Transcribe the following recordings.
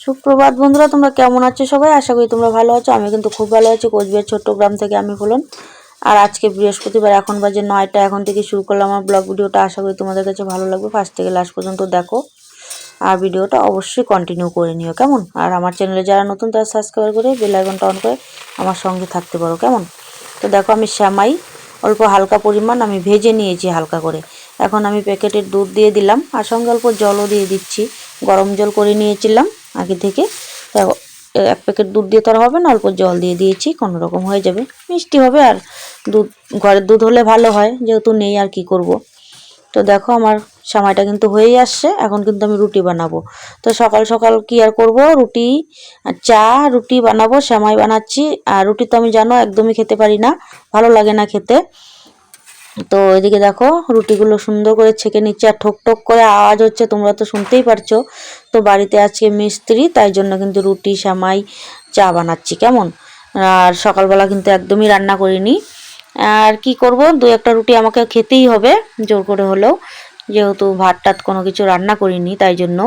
সুপ্রভাত বন্ধুরা, তোমরা কেমন আছো সবাই? আশা করি তোমরা ভালো আছো আমি কিন্তু খুব ভালো আছি। কোচবিহার ছোট্ট গ্রাম থেকে আমি ফুলন। আর আজকে বৃহস্পতিবার, এখন বাজে নয়টা, এখন থেকে শুরু করলাম আমার ব্লগ ভিডিওটা। আশা করি তোমাদের কাছে ভালো লাগবে। ফার্স্ট থেকে লাস্ট পর্যন্ত দেখো। আর ভিডিওটা অবশ্যই কন্টিনিউ করে নিও, কেমন? আর আমার চ্যানেলে যারা নতুন, তারা সাবস্ক্রাইব করে বেল আইকনটা অন করে আমার সঙ্গে থাকতে পারো, কেমন? তো দেখো, আমি শ্যামাই। অল্প হালকা পরিমাণ আমি ভেজে নিয়েছি হালকা করে। এখন আমি প্যাকেটের দুধ দিয়ে দিলাম। আর সঙ্গে অল্প জলও দিয়ে দিচ্ছি। গরম জল করে নিয়েছিলাম। আগে থেকে। এক প্যাকেট দুধ দিয়ে তো আর হবে না, অল্প জল দিয়ে দিয়েছি, কোনো রকম হয়ে যাবে। মিষ্টি হবে আর দুধ, ঘরের দুধ হলে ভালো হয়, যেহেতু নেই আর কি করব। তো দেখো আমার সময়টা কিন্তু হয়েই আসছে, এখন কিন্তু আমি রুটি বানাবো। তো সকাল সকাল কি আর করব? রুটি, চা, রুটি বানাবো, সেমাই বানাচ্ছি। আর রুটি তো আমি জানো, একদমই খেতে পারি না, ভালো লাগে না খেতে। তো এদিকে দেখো, রুটিগুলো সুন্দর করে ছেঁকে নিচ্ছে, আর ঠোক ঠোক করে আওয়াজ হচ্ছে, তোমরা তো শুনতেই পারছ। তো বাড়িতে আজকে মিস্ত্রি, তাই জন্য কিন্তু রুটি, সামাই, চা বানাচ্ছি, কেমন? আর সকালবেলা কিন্তু একদমই রান্না করিনি। আর কি করব? দু একটা রুটি আমাকে খেতেই হবে, জোর করে হলেও। যেহেতু ভাত টাত কোনো কিছু রান্না করিনি, তাই জন্য।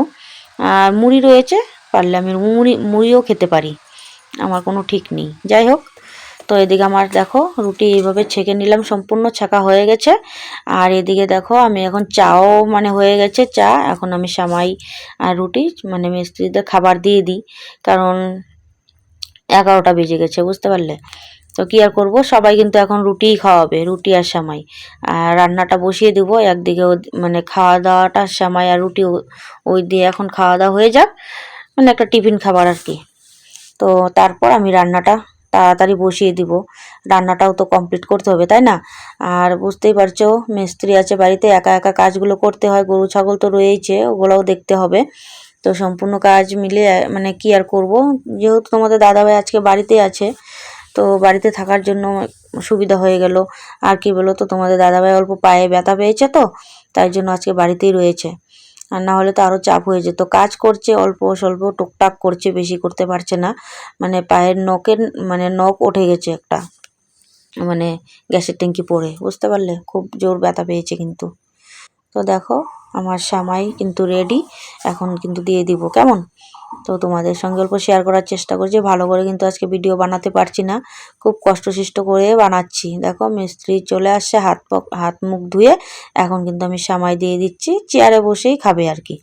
আর মুড়ি রয়েছে, পারলে আমি মুড়ি, মুড়িও খেতে পারি। আমার কোনো ঠিক নেই। যাই হোক তো এদিকে আমার দেখো রুটি এইভাবে ছেঁকে নিলাম, সম্পূর্ণ ছাকা হয়ে গেছে। আর এদিকে দেখো আমি এখন চাও মানে হয়ে গেছে চা। এখন আমি সামাই আর রুটি মানে মিস্ত্রিদের খাবার দিয়ে দিই, কারণ এগারোটা বেজে গেছে, বুঝতে পারলে? তো কী আর করব? সবাই কিন্তু এখন রুটিই খাওয়াবে, রুটি আর সামাই। আর রান্নাটা বসিয়ে দেবো, একদিকে মানে খাওয়া দাওয়াটা সামাই আর রুটি ওই দিয়ে এখন খাওয়া দাওয়া হয়ে যাক। মানে একটা টিফিন খাবার আর কি। তো তারপর আমি রান্নাটা তাড়াতাড়ি বসিয়ে দিব। রান্নাটাও তো কমপ্লিট করতে হবে, তাই না? আর বুঝতেই পারছ, মিস্ত্রি আছে বাড়িতে, একা একা কাজগুলো করতে হয়, গরু ছাগল তো রয়েইছে, ওগুলোও দেখতে হবে। তো সম্পূর্ণ কাজ মিলে মানে কি আর করব? যেহেতু তোমাদের দাদাভাই আজকে বাড়িতে আছে, তো বাড়িতে থাকার জন্য সুবিধা হয়ে গেল। আর কি বলো তো, তোমাদের দাদাভাই অল্প পায়ে ব্যথা পেয়েছে তো, তাই জন্য আজকে বাড়িতেই রয়েছে। আর না হলে তো আরও চাপ হয়ে যেত। কাজ করছে, অল্প, স্বল্প, টুকটাক করছে, বেশি করতে পারছে না। মানে পায়ের নখের মানে নখ উঠে গেছে একটা। মানে গ্যাসের ট্যাঙ্কি পড়ে। বুঝতে পারলে? খুব জোর ব্যথা পেয়েছে কিন্তু। তো দেখো আমার সামাই কিন্তু রেডি এখন কিন্তু দিয়ে দিব, কেমন? তো তোমাদের সঙ্গে অল্প শেয়ার করার চেষ্টা করছি, ভালো করে কিন্তু আজকে ভিডিও বানাতে পারছি না, খুব কষ্টসিষ্ট করে বানাচ্ছি। দেখো, মিস্ত্রি চলে আসছে, হাত হাত মুখ ধুয়ে এখন কিন্তু আমি সামাই দিয়ে দিচ্ছি চেয়ারে বসেই খাবে আর কি।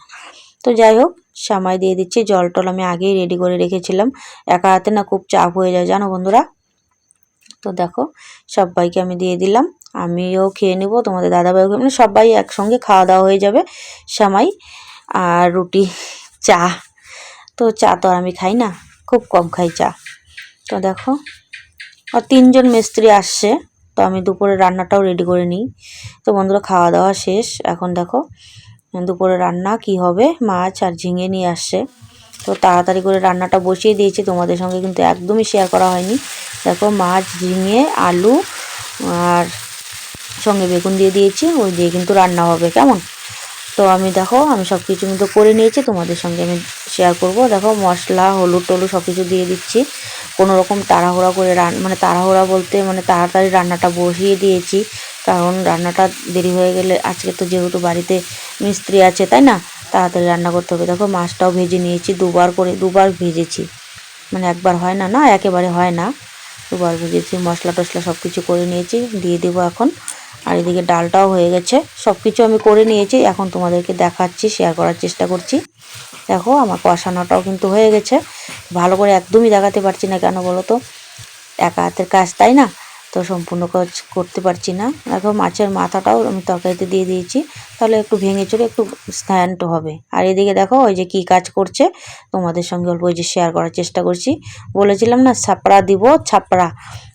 তো যাই হোক সামাই দিয়ে দিচ্ছি জল টল আমি আগেই রেডি করে রেখেছিলাম, একা হাতে না খুব চাপ হয়ে যায়, জানো বন্ধুরা? তো দেখো সবাইকে আমি দিয়ে দিলাম। আমিও খেয়ে নেব, তোমাদের দাদাভাইও মানে সবাই একসঙ্গে খাওয়া দাওয়া হয়ে যাবে সামাই আর রুটি, চা। তো চা তো আর আমি খাই না, খুব কম খাই চা। তো দেখো, আর তিনজন মিস্ত্রি আসছে, তো আমি দুপুরে রান্নাটাও রেডি করে নিই। তো বন্ধুরা, খাওয়া দাওয়া শেষ। এখন দেখো, দুপুরে রান্না কি হবে, মাছ আর ঝিঙে নিয়ে আসছে। তো তাড়াতাড়ি করে রান্নাটা বসিয়ে দিয়েছি, তোমাদের সঙ্গে কিন্তু একদমই শেয়ার করা হয়নি। দেখো মাছ, ঝিঙে, আলু আর সঙ্গে বেগুন দিয়ে দিয়েছি। ওই দিয়ে কিন্তু রান্না হবে, কেমন? তো আমি দেখো, আমি সব কিছু কিন্তু করে নিয়েছি। তোমাদের সঙ্গে আমি শেয়ার করব। দেখো, মশলা, হলুদ টলুদ সব কিছু দিয়ে দিচ্ছি। কোনো রকম তাড়াহুড়া করে রান মানে তাড়াহুড়া বলতে মানে তাড়াতাড়ি রান্নাটা বসিয়ে দিয়েছি। কারণ রান্নাটা দেরি হয়ে গেলে আজকে তো যেহেতু বাড়িতে মিস্ত্রি আছে, তাই না? তাড়াতাড়ি রান্না করতে হবে। দেখো, মাছটাও ভেজে নিয়েছি। দুবার করে, দুবার ভেজেছি। মানে একবার হয় না না? একেবারে হয় না। দুবার গেছি মশলা টসলা সব কিছু করে নিয়েছি, দিয়ে দেবো এখন। আর এদিকে ডালটাও হয়ে গেছে সব কিছু আমি করে নিয়েছি, এখন তোমাদেরকে দেখাচ্ছি শেয়ার করার চেষ্টা করছি। দেখো, আমার কষানোটাও কিন্তু হয়ে গেছে। ভালো করে একদমই দেখাতে পারছি না কেন বলো তো? একা হাতের কাজ, তাই না? তো সম্পূর্ণ কাজ করতে পারছি না। দেখো মাছের মাথাটাও আমি তরকারিতে দিয়ে দিয়েছি। তাহলে একটু ভেঙে চলে একটু স্ট্যান্ড হবে। আর এদিকে দেখো, ওই যে কি কাজ করছে, তোমাদের সঙ্গে অল্প ওই যে শেয়ার করার চেষ্টা করছি। বলেছিলাম না, ছাপড়া দিব, ছাপড়া।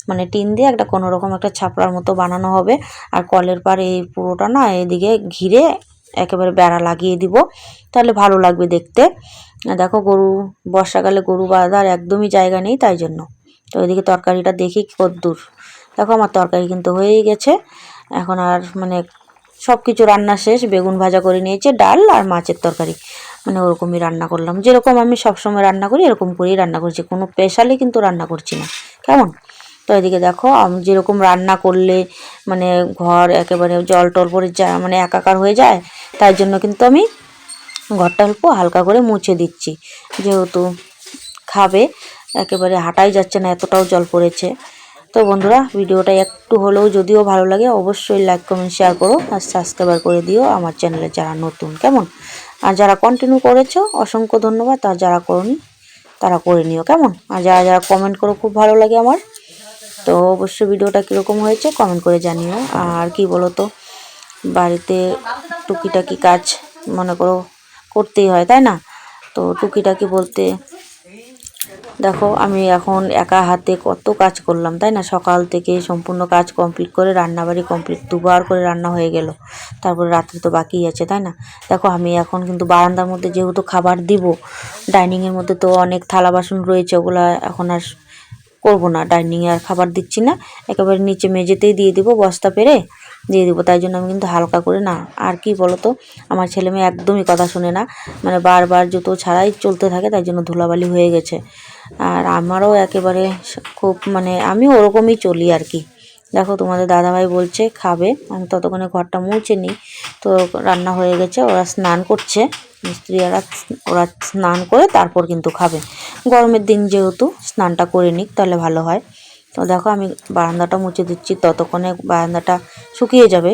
মানে টিন দিয়ে একটা কোনো রকম একটা ছাপড়ার মতো বানানো হবে। আর কলের পার এই পুরোটা না, এদিকে ঘিরে একেবারে বেড়া লাগিয়ে দিব। তাহলে ভালো লাগবে দেখতে। দেখো গরু, বর্ষাকালে গরু বাঁধার একদমই জায়গা নেই তাই জন্য। তো এদিকে তরকারিটা দেখি কদ্দূর। দেখো আমার তরকারি কিন্তু হয়েই গেছে। এখন আর মানে সব কিছু রান্না শেষ, বেগুন ভাজা করে নিয়েছে, ডাল আর মাছের তরকারি। মানে ওরকমই রান্না করলাম। যেরকম আমি সবসময় রান্না করি, এরকম করেই রান্না করছি। কোনো স্পেশালি কিন্তু রান্না করছি না। কেমন? তো এদিকে দেখো, আমি যেরকম রান্না করলে মানে ঘর একেবারে জল টল পরে যা মানে একাকার হয়ে যায়, তাই জন্য কিন্তু আমি ঘরটা অল্প হালকা করে মুছে দিচ্ছি। যেহেতু খাবে, একেবারে হাঁটাই যাচ্ছে না, এতটাও জল পড়েছে। তো বন্ধুরা, ভিডিওটা একটু হলেও যদিও ভালো লাগে, অবশ্যই লাইক কমেন্ট শেয়ার করো আর সাবস্ক্রাইবার করে দিও আমার চ্যানেলে যারা নতুন, কেমন? আর যারা কন্টিনিউ করেছ, অসংখ্য ধন্যবাদ। আর যারা করনি, তারা করে নিও, কেমন? আর যারা যারা কমেন্ট করো, খুব ভালো লাগে আমার। তো অবশ্যই ভিডিওটা কীরকম হয়েছে কমেন্ট করে জানিও। আর কি বলো তো বাড়িতে টুকিটাকি কাজ, মনে করো, করতেই হয়, তাই না? তো টুকিটাকি বলতে দেখো, আমি এখন একা হাতে কত কাজ করলাম, তাই না? সকাল থেকে সম্পূর্ণ কাজ কমপ্লিট করে, রান্নাবাড়ি কমপ্লিট, দুবার করে রান্না হয়ে গেল। তারপরে রাত্রে তো বাকি আছে, তাই না? দেখো, আমি এখন কিন্তু বারান্দার মধ্যে যেহেতু খাবার দিব, ডাইনিংয়ের মধ্যে তো অনেক থালা বাসন রয়েছে, ওগুলা এখন আর করব না। ডাইনিংয়ে আর খাবার দিচ্ছি না, একেবারে নিচে মেঝেতেই দিয়ে দিব বস্তা পেরে। দিয়ে দেবো, তাই জন্য আমি কিন্তু হালকা করে না, আর কি বলতো, আমার ছেলে মেয়ে একদমই কথা শুনে না মানে বারবার জুতো ছাড়াই চলতে থাকে, তাই জন্য ধুলাবালি হয়ে গেছে। আর আমারও একেবারে খুব মানে আমি ওরকমই চলি আর কি। দেখো, তোমাদের দাদাভাই বলছে, খাবে, আমি ততক্ষণে ঘরটা মুছে নিই। তো রান্না হয়ে গেছে, ওরা স্নান করছে মিস্ত্রিরা ওরা স্নান করে তারপর কিন্তু খাবে। গরমের দিন যেহেতু, স্নানটা করে নিক, তাহলে ভালো হয়। তো দেখো আমি বারান্দাটা মুছে দিচ্ছি, ততক্ষণে বারান্দাটা শুকিয়ে যাবে।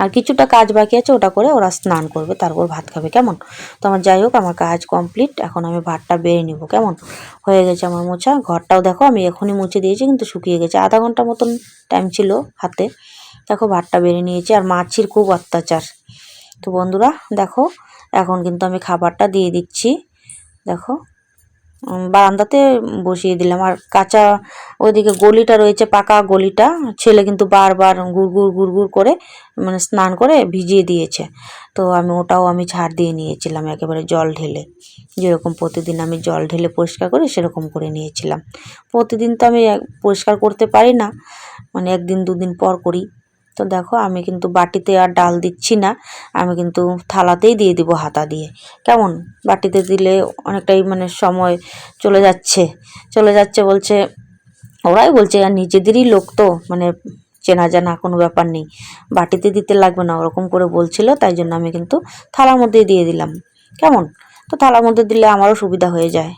আর কিছুটা কাজ বাকি আছে, ওটা করে ওরা স্নান করবে, তারপর ভাত খাবে, কেমন? তো আমার যাই হোক, আমার কাজ কমপ্লিট এখন আমি ভাতটা বেড়ে নিব, কেমন? হয়ে গেছে আমার মোছা, ঘরটাও দেখো আমি এখনই মুছে দিয়েছি, কিন্তু শুকিয়ে গেছে। আধা ঘণ্টা মতন টাইম ছিল হাতে। দেখো ভাতটা বেড়ে নিয়েছি, আর মাছির খুব অত্যাচার। তো বন্ধুরা, দেখো, এখন কিন্তু আমি খাবারটা দিয়ে দিচ্ছি। দেখো বারান্দাতে বসিয়ে দিলাম। আর কাঁচা ওইদিকে গলিটা রয়েছে, পাকা গলিটা। ছেলে কিন্তু বারবার গুড়গুড় গুড়গুড় করে মানে স্নান করে ভিজিয়ে দিয়েছে। তো আমি ওটাও আমি ছাড় দিয়ে নিয়েছিলাম, একেবারে জল ঢেলে। যেরকম প্রতিদিন আমি জল ঢেলে পরিষ্কার করি, সেরকম করে নিয়েছিলাম। প্রতিদিন তো আমি পরিষ্কার করতে পারি না। মানে একদিন দুদিন পর করি। তো দেখো আমি কিন্তু বাটিতে আর ডাল দিচ্ছি না। আমি কিন্তু থালাতেই দিয়ে দিব হাতা দিয়ে। কেমন? বাটিতে দিলে অনেকটাই মানে সময় চলে যাচ্ছে। চলে যাচ্ছে বলছে, ওরাই বলছে, আর নিজেদেরই লোক তো মানে চেনা জানা, কোনো ব্যাপার নেই। বাটিতে দিতে লাগবে না। ওরকম করে বলছিল, তাই জন্য আমি কিন্তু থালার মধ্যেই দিয়ে দিলাম। কেমন? তো থালার মধ্যে দিলে আমারও সুবিধা হয়ে যায়।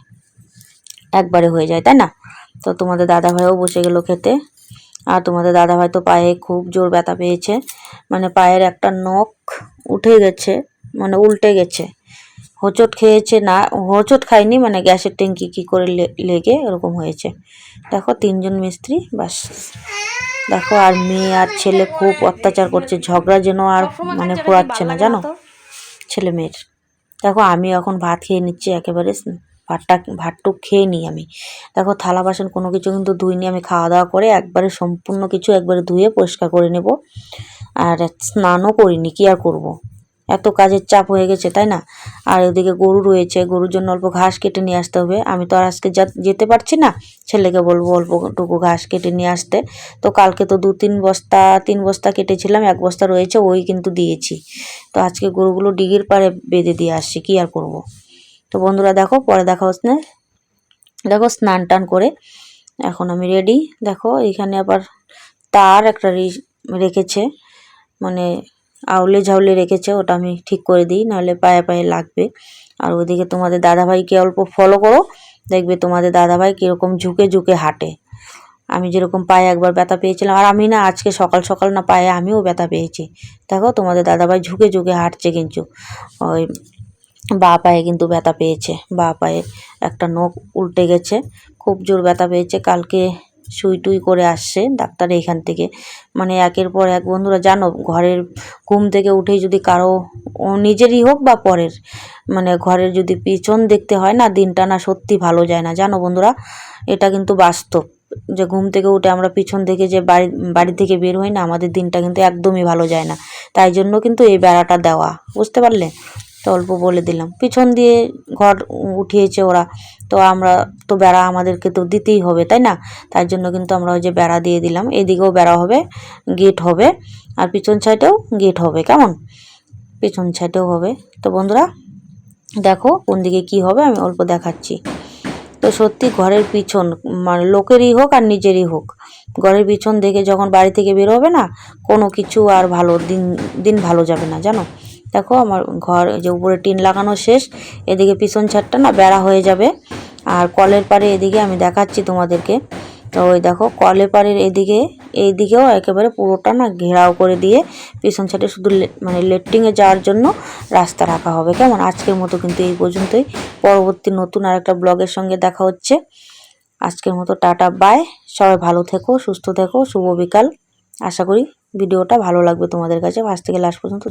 একবারে হয়ে যায়, তাই না? তো তোমাদের দাদা ভাইও বসে গেলো খেতে। আর তোমাদের দাদাভাই তো পায়ে খুব জোর ব্যথা পেয়েছে। মানে পায়ের একটা নখ উঠে গেছে মানে উল্টে গেছে। হোঁচট খেয়েছে না, হোঁচট খায়নি মানে গ্যাসের ট্যাঙ্কি কী করে লেগে এরকম হয়েছে। দেখো, তিনজন মিস্ত্রি বাস দেখো, আর মেয়ে আর ছেলে খুব অত্যাচার করছে, ঝগড়া যেন আর মানে পোড়াচ্ছে না, জানো? ছেলে মেয়ের। দেখো, আমি এখন ভাত খেয়ে নিচ্ছি, একেবারে ভাতটা, ভাতটুক খেয়ে নিই আমি। দেখো, থালা, বাসন কোনো কিছু কিন্তু ধুই ধুইনি। আমি খাওয়া দাওয়া করে একবারে সম্পূর্ণ কিছু একবারে ধুয়ে পরিষ্কার করে নেব। আর স্নানও করিনি, কি আর করব। এত কাজের চাপ হয়ে গেছে, তাই না? আর ওদিকে গরু রয়েছে, গরুর জন্য অল্প ঘাস কেটে নিয়ে আসতে হবে। আমি তো আর আজকে যেতে পারছি না, ছেলেকে বলব অল্পটুকু ঘাস কেটে নিয়ে আসতে। তো কালকে তো দু, তিন বস্তা তিন বস্তা কেটেছিলাম, এক বস্তা রয়েছে, ওই কিন্তু দিয়েছি। তো আজকে গরুগুলো ডিগির পাড়ে বেঁধে দিয়ে আসছি, কি আর করব। তো বন্ধুরা দেখো, পরে দেখা হচ্ছে দেখো, স্নান টান করে এখন আমি রেডি দেখো, এখানে আবার তার একটা রেখেছে মানে আউলে ঝাউলে রেখেছে, ওটা আমি ঠিক করে দিই, নাহলে পায়ে পায়ে লাগবে। আর ওদিকে তোমাদের দাদাভাইকে অল্প ফলো করো, দেখবে তোমাদের দাদাভাই কীরকম ঝুঁকে ঝুঁকে হাঁটে। আমি যেরকম পায়ে একবার ব্যথা পেয়েছিলাম, আর আমি না, আজকে সকাল সকাল না পায়ে আমিও ব্যথা পেয়েছি। দেখো, তোমাদের দাদাভাই ঝুঁকে ঝুঁকে হাঁটছে কিন্তু। ওই বা পায়ে কিন্তু ব্যথা পেয়েছে। বা পায়ে একটা নখ উল্টে গেছে। খুব জোর ব্যথা পেয়েছে। কালকে সুই টুই করে আসছে ডাক্তার এখান থেকে। মানে একের পর এক, বন্ধুরা জানো, ঘরের ঘুম থেকে উঠেই যদি কারও নিজেরই হোক বা পরের মানে ঘরের যদি পিছন দেখতে হয় না, দিনটা না সত্যি ভালো যায় না। জানো বন্ধুরা, এটা কিন্তু বাস্তব। যে ঘুম থেকে উঠে আমরা পিছন থেকে যে বাড়ি বাড়ি থেকে বের হই না, আমাদের দিনটা কিন্তু একদমই ভালো যায় না। তাই জন্য কিন্তু এই বেড়াটা দেওয়া। বুঝতে পারলে? তো অল্প বলে দিলাম। পিছন দিয়ে ঘর উঠিয়েছে ওরা। তো আমরা, তো বেড়া আমাদেরকে তো দিতেই হবে, তাই না? তাই জন্য কিন্তু আমরা ওই যে বেড়া দিয়ে দিলাম। এদিকেও বেড়া হবে, গেট হবে, আর পিছন সাইডেও গেট হবে, কেমন? পিছন সাইডেও হবে। তো বন্ধুরা, দেখো কোন দিকে কি হবে, আমি অল্প দেখাচ্ছি। তো সত্যি ঘরের পিছন মানে লোকেরই হোক আর নিজেরই হোক, ঘরের পিছন দেখে যখন বাড়ি থেকে বের হবে না, কোনো কিছু আর ভালো, দিন দিন ভালো যাবে না, জানো? দেখো, আমার ঘর যে উপরে টিন লাগানো শেষ, এদিকে পিছন ছাদটা না বেড়া হয়ে যাবে। আর কলের পারে এদিকে আমি দেখাচ্ছি তোমাদেরকে। তো ওই দেখো, কলের পাড়ের এদিকে এই দিকেও একেবারে পুরোটা না ঘেরাও করে দিয়ে পিছন সাইডে শুধু মানে লেট্রিংয়ে যাওয়ার জন্য রাস্তা রাখা হবে। কেমন? আজকের মতো কিন্তু এই পর্যন্তই। পরবর্তী নতুন আর একটা ব্লগের সঙ্গে দেখা হচ্ছে। আজকের মতো টাটা, বাই। সবাই ভালো থেকো, সুস্থ থেকো, শুভ বিকাল। আশা করি ভিডিওটা ভালো লাগবে তোমাদের কাছে। ফার্স্ট থেকে লাস্ট পর্যন্ত